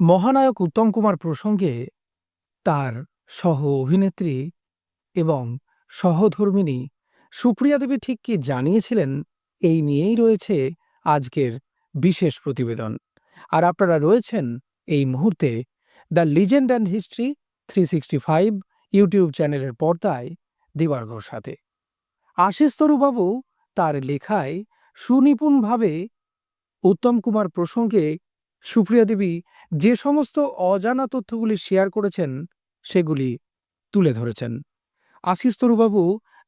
মহানায়ক উত্তম কুমার প্রসঙ্গে তার সহ অভিনেত্রী এবং সহধর্মিণী সুপ্রিয়া দেবী ঠিক কি জানিয়েছিলেন এই নিয়েই রয়েছে আজকের বিশেষ প্রতিবেদন। আর আপনারা রয়েছেন এই মুহূর্তে the legend and history three sixty five YouTube চ্যানেলের পর্দায় দিবার্গর সাথে। আশিস তরুবাবু তার লেখায় সুনিপুণভাবে উত্তম কুমার প্রসঙ্গে সুপ্রিয়া দেবী যে সমস্ত অজানা তথ্যগুলি শেয়ার করেছেন, সেগুলি তুলে ধরেছেন। আশিস তরুবাবু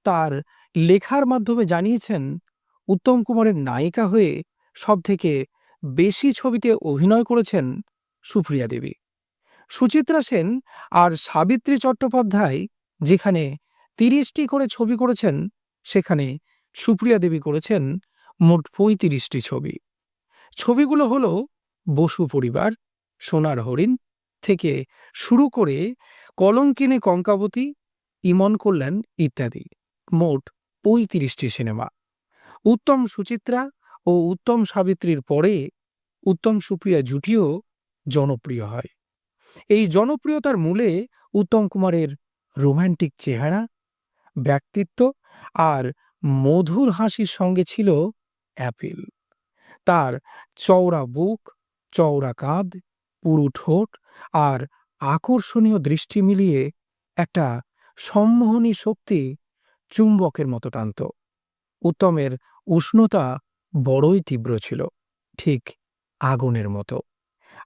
তার লেখার মাধ্যমে জানিয়েছেন, উত্তম কুমারের নায়িকা হয়ে সবথেকে বেশি ছবিতে অভিনয় করেছেন সুপ্রিয়া দেবী। সুচিত্রা সেন আর সাবিত্রী চট্টোপাধ্যায় যেখানে তিরিশটি করে ছবি করেছেন, সেখানে সুপ্রিয়া দেবী করেছেন মোট পঁয়ত্রিশটি ছবি। ছবিগুলো হলো বসু পরিবার, সোনার হরিণ থেকে শুরু করে কলঙ্কিনী কঙ্কাবতী, ইমন কল্যাণ ইত্যাদি। মোট পঁয়ত্রিশটি সিনেমা। উত্তম সুচিত্রা ও উত্তম সাবিত্রীর পরে উত্তম সুপ্রিয়া জুটিও জনপ্রিয় হয়। এই জনপ্রিয়তার মূলে উত্তম কুমারের রোম্যান্টিক চেহারা, ব্যক্তিত্ব আর মধুর হাসির সঙ্গে ছিল অ্যাপিল। তার চওড়া বুক চওড়া কাঁধ পুরু ঠোঁট আর আকর্ষণীয় দৃষ্টি মিলিয়ে একটা সম্মোহনী শক্তি চুম্বকের মতো টানত। উত্তমের উষ্ণতা বড়ই তীব্র ছিল, ঠিক আগুনের মতো।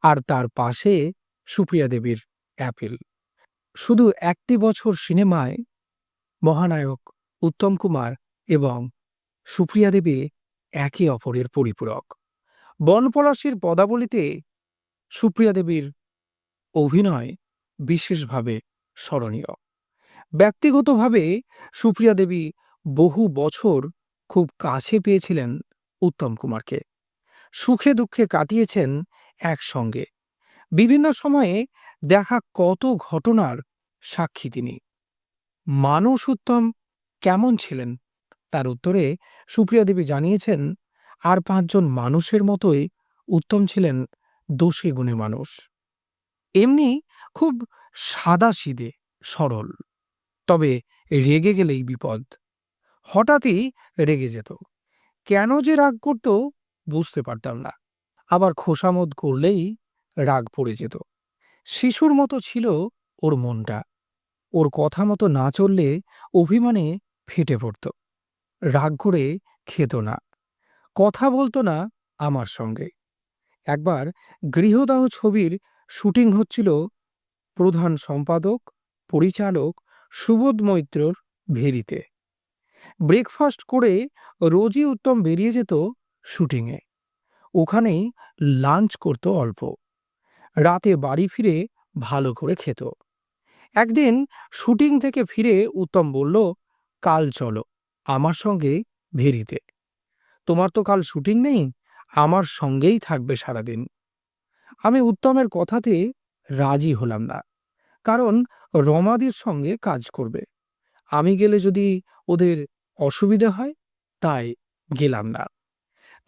আর তার পাশে সুপ্রিয়া দেবীর অ্যাপিল। শুধু একটি বছর সিনেমায় মহানায়ক উত্তম কুমার এবং সুপ্রিয়া দেবী একে অপরের পরিপূরক। বনপলাশির পদাবলিতে সুপ্রিয়া দেবীর অভিনয় বিশেষভাবে স্মরণীয়। ব্যক্তিগতভাবে সুপ্রিয়া দেবী বহু বছর খুব কাছে পেয়েছিলেন উত্তম কুমারকে। সুখে দুঃখে কাটিয়েছেন একসঙ্গে। বিভিন্ন সময়ে দেখা কত ঘটনার সাক্ষী তিনি। মানুষ উত্তম কেমন ছিলেন? তার উত্তরে সুপ্রিয়া দেবী জানিয়েছেন আর পাঁচজন মানুষের মতোই উত্তম ছিলেন দোষী গুণে মানুষ। এমনি খুব সাদা সিদে, সরল। তবে রেগে গেলেই বিপদ। হঠাৎই রেগে যেত। কেন যে রাগ করত বুঝতে পারতাম না। আবার খোসামত করলেই রাগ পড়ে যেত। শিশুর মতো ছিল ওর মনটা। ওর কথা মতো না চললে অভিমানে ফেটে পড়ত। রাগ করে খেত না। কথা বলতো না আমার সঙ্গে। একবার গৃহদাহ ছবির শুটিং হচ্ছিল প্রধান সম্পাদক, পরিচালক সুবোধ মৈত্রর ভেরিতে। ব্রেকফাস্ট করে রোজই উত্তম বেরিয়ে যেত শুটিংয়ে। ওখানেই লাঞ্চ করত অল্প। রাতে বাড়ি ফিরে ভালো করে খেত। একদিন শুটিং থেকে ফিরে উত্তম বলল, কাল চলো আমার সঙ্গে ভেরিতে। তোমার তো কাল শুটিং নেই, আমার সঙ্গেই থাকবে সারাদিন। আমি উত্তমের কথাতে রাজি হলাম না, কারণ রমাদির সঙ্গে কাজ করবে। আমি গেলে যদি ওদের অসুবিধে হয়, তাই গেলাম না।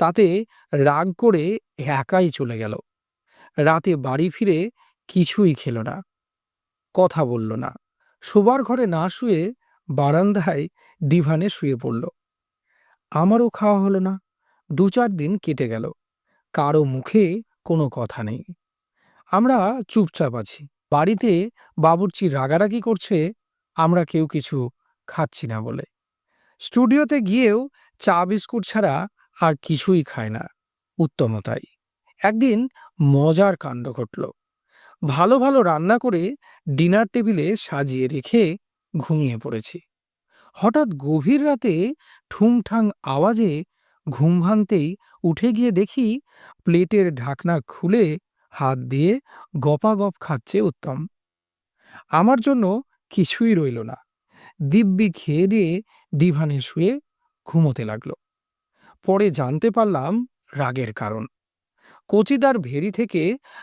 তাতে রাগ করে একাই চলে গেল। রাতে বাড়ি ফিরে কিছুই খেল না, কথা বলল না। শোবার ঘরে না শুয়ে বারান্দায় ডিভানে শুয়ে পড়ল। আমারও খাওয়া হলো না। দু চার দিন কেটে গেল। কারও মুখে কোনো কথা নেই। আমরা চুপচাপ আছি। বাড়িতে বাবুর্চি রাগারাগি করছে, আমরা কেউ কিছু খাচ্ছি না বলে। স্টুডিওতে গিয়েও চা বিস্কুট ছাড়া আর কিছুই খায় না। উত্তমতাই একদিন মজার কাণ্ড ঘটল। ভালো ভালো রান্না করে ডিনার টেবিলে সাজিয়ে রেখে ঘুমিয়ে পড়েছি। হঠাৎ গভীর রাতে ঠুংঠাং আওয়াজে ঘুম ভাঙতেই উঠে গিয়ে দেখি প্লেটের ঢাকনা খুলে হাত দিয়ে গপাগপ খাচ্ছে উত্তম। আমার জন্য কিছুই রইল না। দিব্যি খেয়ে দিয়ে ডিভানে শুয়ে ঘুমোতে লাগল। পরে জানতে পারলাম রাগের কারণ। কচিদার ভেরি থেকে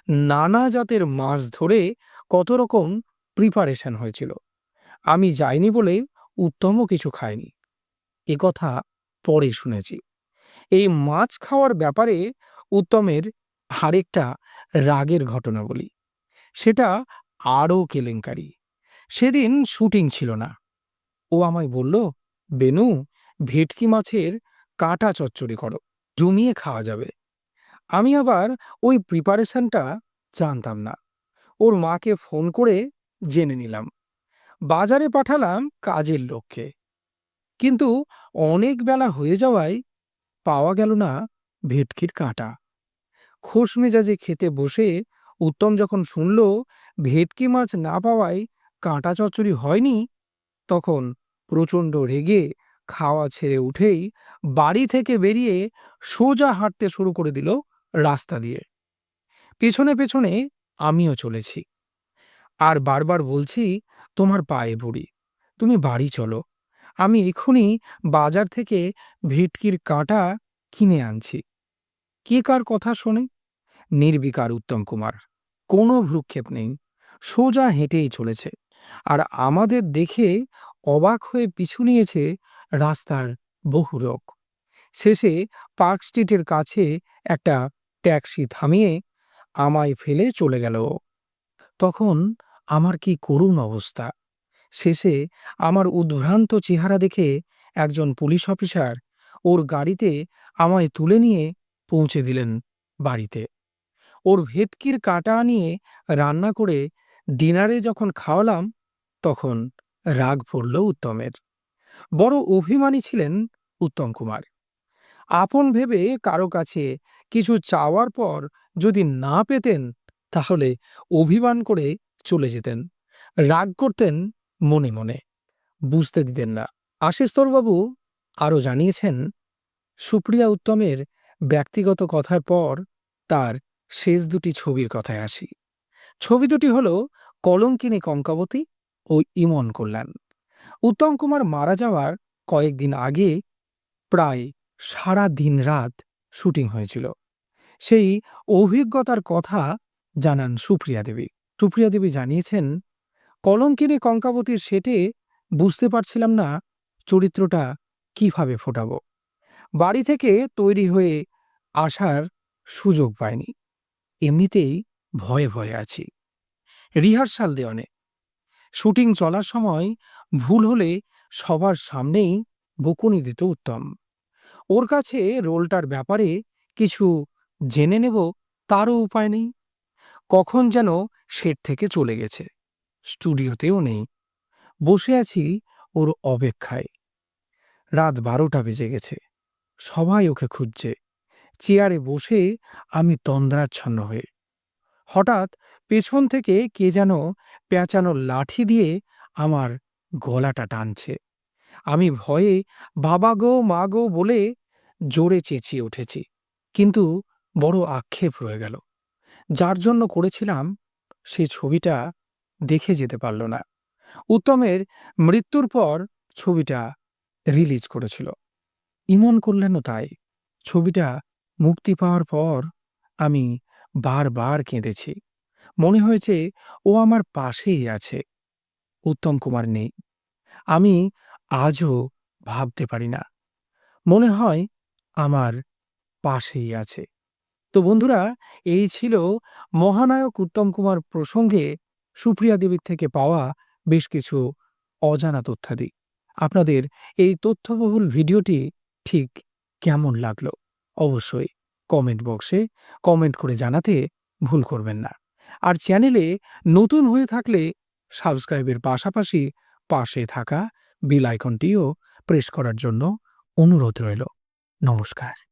নানা জাতের মাছ ধরে কত রকম প্রিপারেশন হয়েছিল। আমি যাইনি বলে উত্তমও কিছু খায়নি। এ কথা পরে শুনেছি। এই মাছ খাওয়ার ব্যাপারে উত্তমের আরেকটা রাগের ঘটনা বলি। সেটা আরও কেলেঙ্কারি। সেদিন শুটিং ছিল না। ও আমায় বলল, বেনু, ভেটকি মাছের কাঁটা চচ্চড়ি করো, জমিয়ে খাওয়া যাবে। আমি আবার ওই প্রিপারেশনটা জানতাম না। ওর মাকে ফোন করে জেনে নিলাম। বাজারে পাঠালাম কাজের লোককে কিন্তু অনেক বেলা হয়ে যাওয়ায় পাওয়া গেল না ভেটকির কাঁটা। খোশ মেজাজে খেতে বসে উত্তম যখন শুনল ভেটকি মাছ না পাওয়ায় কাঁটা চচ্চড়ি হয়নি, তখন প্রচণ্ড রেগে খাওয়া ছেড়ে উঠেই বাড়ি থেকে বেরিয়ে সোজা হাঁটতে শুরু করে দিল রাস্তা দিয়ে। পেছনে পেছনে আমিও চলেছি। আর বারবার বলছি তোমার পায়ে পড়ি। তুমি বাড়ি চলো। আমি এক্ষুনি বাজার থেকে ভেটকির কাঁটা কিনে আনছি। কে কার কথা শোনে? নির্বিকার উত্তম কুমার। কোনো ভ্রুক্ষেপ নেই। সোজা হেঁটেই চলেছে। আর আমাদের দেখে অবাক হয়ে পিছু নিয়েছে রাস্তার বহু লোক। শেষে পার্ক স্ট্রিটের কাছে একটা ট্যাক্সি থামিয়ে আমায় ফেলে চলে গেল। তখন আমার কি করুণ অবস্থা? শেষে আমার উদ্ভ্রান্ত চেহারা দেখে একজন পুলিশ অফিসার ওর গাড়িতে আমায় তুলে নিয়ে পৌঁছে দিলেন বাড়িতে। ওর ভেটকির কাটা নিয়ে রান্না করে ডিনারে যখন খাওয়ালাম, তখন রাগ পড়ল উত্তমের। বড় অভিমানী ছিলেন উত্তম কুমার। আপন ভেবে কারও কাছে কিছু চাওয়ার পর যদি না পেতেন, তাহলে অভিমান করে চলে যেতেন। রাগ করতেন মনে মনে। বুঝতে দিতেন না। আশিস্তরবাবু আরও জানিয়েছেন, সুপ্রিয়া উত্তমের ব্যক্তিগত কথার পর তার শেষ দুটি ছবির কথায় আসি। ছবি দুটি হল কলঙ্কিনী কঙ্কাবতী ও ইমন কল্যাণ। উত্তম কুমার মারা যাওয়ার কয়েকদিন আগে প্রায় সারা দিন রাত শুটিং হয়েছিল। সেই অভিজ্ঞতার কথা জানান সুপ্রিয়া দেবী। সুপ্রিয়া দেবী জানিয়েছেন কলঙ্কিনী কঙ্কাবতীর সেটে বুঝতে পারছিলাম না চরিত্রটা কীভাবে ফোটাবো। বাড়ি থেকে তৈরি হয়ে আসার সুযোগ পাইনি। এমনিতেই ভয়ে ভয়ে আছি। রিহার্সাল দেওয়ানে। শুটিং চলার সময় ভুল হলে সবার সামনেই বকুনি দিত উত্তম। ওর কাছে রোলটার ব্যাপারে কিছু জেনে নেব, তারও উপায় নেই। কখন যেন সেট থেকে চলে গেছে। স্টুডিওতেও নেই। বসে আছি ওর অপেক্ষায়। রাত বারোটা বেজে গেছে। সবাই ওকে খুঁজছে। চেয়ারে বসে আমি তন্দ্রাচ্ছন্ন হয়ে। হঠাৎ পেছন থেকে কে যেন পেঁচানো লাঠি দিয়ে আমার গলাটা টানছে। আমি ভয়ে বাবা গো, মা গো বলে জোরে চেঁচিয়ে উঠেছি। কিন্তু বড় আক্ষেপ রয়ে গেল। যার জন্য করেছিলাম সেই ছবিটা দেখে যেতে পারল না। উত্তমের মৃত্যুর পর ছবিটা রিলিজ করেছিল। ইমন কল্যাণও তাই। ছবিটা মুক্তি পাওয়ার পর আমি বারবার কেঁদেছি। মনে হয়েছে ও আমার পাশেই আছে। উত্তম কুমার নেই। আমি আজও ভাবতে পারি না। মনে হয় আমার পাশেই আছে। তো বন্ধুরা, এই ছিল মহানায়ক উত্তম কুমার প্রসঙ্গে সুপ্রিয়া দেবীর থেকে পাওয়া বেশ কিছু অজানা তথ্যাদি। আপনাদের এই তথ্যবহুল ভিডিওটি ঠিক কেমন লাগল অবশ্যই কমেন্ট বক্সে কমেন্ট করে জানাতে ভুল করবেন না। আর চ্যানেলে নতুন হয়ে থাকলে সাবস্ক্রাইবের পাশাপাশি পাশে থাকা বেল আইকনটিও প্রেস করার জন্য অনুরোধ রইল। নমস্কার।